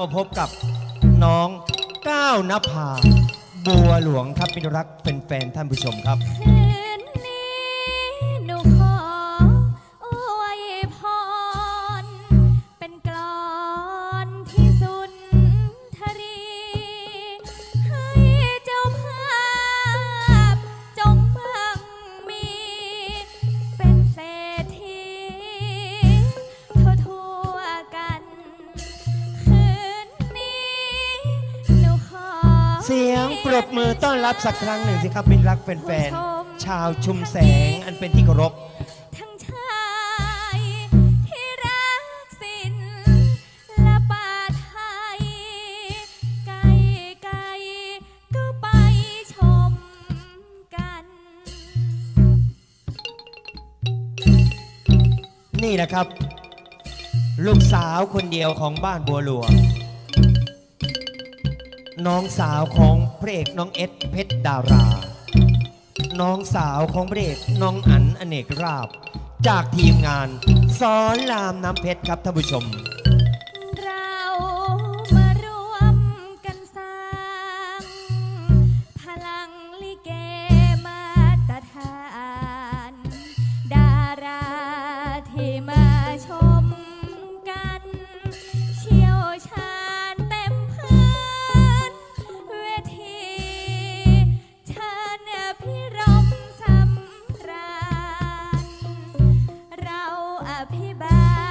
มาพบกับน้องก้าวนภา บัวหลวงครับเป็นรักเป็นแฟนท่านผู้ชมครับ คืนนี้หนูขออวยพรเป็นกลอนที่ เสียงปรบมือต้อนรับสักครั้งหนึ่งสิครับเป็นรักเป็นแฟนชาวชุมแสงอันเป็นที่เคารพ ทั้งชายที่รักศิลและป่าไทย ไกลไกลๆก็ไปชมกัน นี่แหละครับ ลูกสาวคนเดียวของบ้านบัวหลวง น้องสาวของพระเอกน้องเอ็ดเพชรดารา น้องสาวของพระเอกน้องอันอเนกราบ จากทีมงานสอนรามน้ำเพชรครับท่านผู้ชม ม